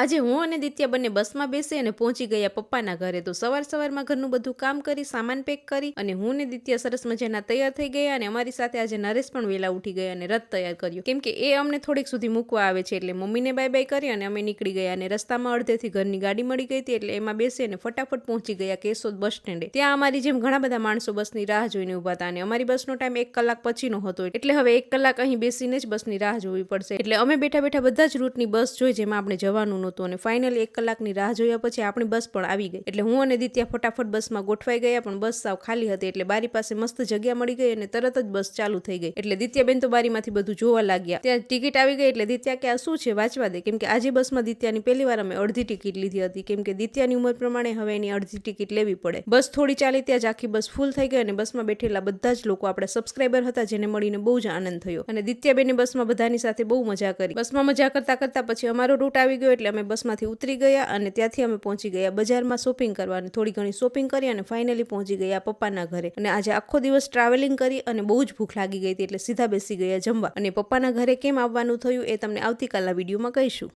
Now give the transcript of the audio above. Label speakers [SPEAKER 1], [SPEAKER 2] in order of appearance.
[SPEAKER 1] આજે હું અને દિત્યા બંને બસમાં બેસી અને પહોંચી ગયા પપ્પાના ઘરે. તો સવાર સવારમાં ઘરનું બધું કામ કરી, સામાન પેક કરી અને હું ને દિત્યા સરસ મજાના તૈયાર થઈ ગયા અને અમારી સાથે આજે નરેશ પણ વહેલા ઉઠી ગયા અને રથ તૈયાર કર્યું. કેમ કે એ અમને થોડીક સુધી મૂકવા આવે છે એટલે મમ્મીને બાય બાય કરી અને અમે નીકળી ગયા અને રસ્તામાં અડધેથી ઘરની ગાડી મળી ગઈ હતી એટલે એમાં બેસી અને ફટાફટ પહોંચી ગયા કેશોદ બસ સ્ટેન્ડે. ત્યાં અમારી જેમ ઘણા બધા માણસો બસની રાહ જોઈને ઊભા હતા અને અમારી બસનો ટાઈમ એક કલાક પછીનો હતો. એટલે હવે એક કલાક અહીં બેસીને જ બસની રાહ જોવી પડશે. એટલે અમે બેઠા બેઠા બધા જ રૂટની બસ જોઈ જેમાં આપણે જવાનું નહોતું અને ફાઇનલી એક કલાકની રાહ જોયા પછી આપણી બસ પણ આવી ગઈ. એટલે હું અને દિત્યા ફટાફટ બસમાં ગોઠવાઈ ગયા, પણ બસ સાવ ખાલી હતી એટલે બારી પાસે મસ્ત જગ્યા મળી ગઈ અને તરત જ બસ ચાલુ થઈ ગઈ. એટલે દિત્યાબેન તો બારીમાંથી બધું જોવા લાગ્યા. ત્યાં ટિકિટ આવી ગઈ એટલે દિત્યા કે, આ શું છે? વાંચવા દે. કેમ કે આજે બસમાં દિત્યાની પહેલી વાર અમે અડધી ટિકિટ લીધી હતી. કેમ કે દિત્યાની ઉંમર પ્રમાણે હવે એની અડધી ટિકિટ લેવી પડે. બસ થોડી ચાલી ત્યાં જ આખી બસ ફૂલ થઈ ગઈ અને બસમાં બેઠેલા બધા જ લોકો આપણા સબસ્ક્રાઈબર હતા, જેને મળીને બહુ જ આનંદ થયો. અને દિત્યાબેને બસમાં બધાની સાથે બહુ મજા કરી. બસમાં મજા કરતા કરતા પછી અમારો રૂટ આવી ગયો એટલે બસમાંથી ઉતરી ગયા અને ત્યાંથી અમે પહોંચી ગયા બજારમાં શોપિંગ કરવાની. થોડી ઘણી શોપિંગ કરી અને ફાઇનલી પહોંચી ગયા પપ્પાના ઘરે. અને આજે આખો દિવસ ટ્રાવેલિંગ કરી અને બહુ જ ભૂખ લાગી ગઈ હતી એટલે સીધા બેસી ગયા જમવા. અને પપ્પાના ઘરે કેમ આવવાનું થયું એ તમને આવતીકાલના વિડીયોમાં કહીશું.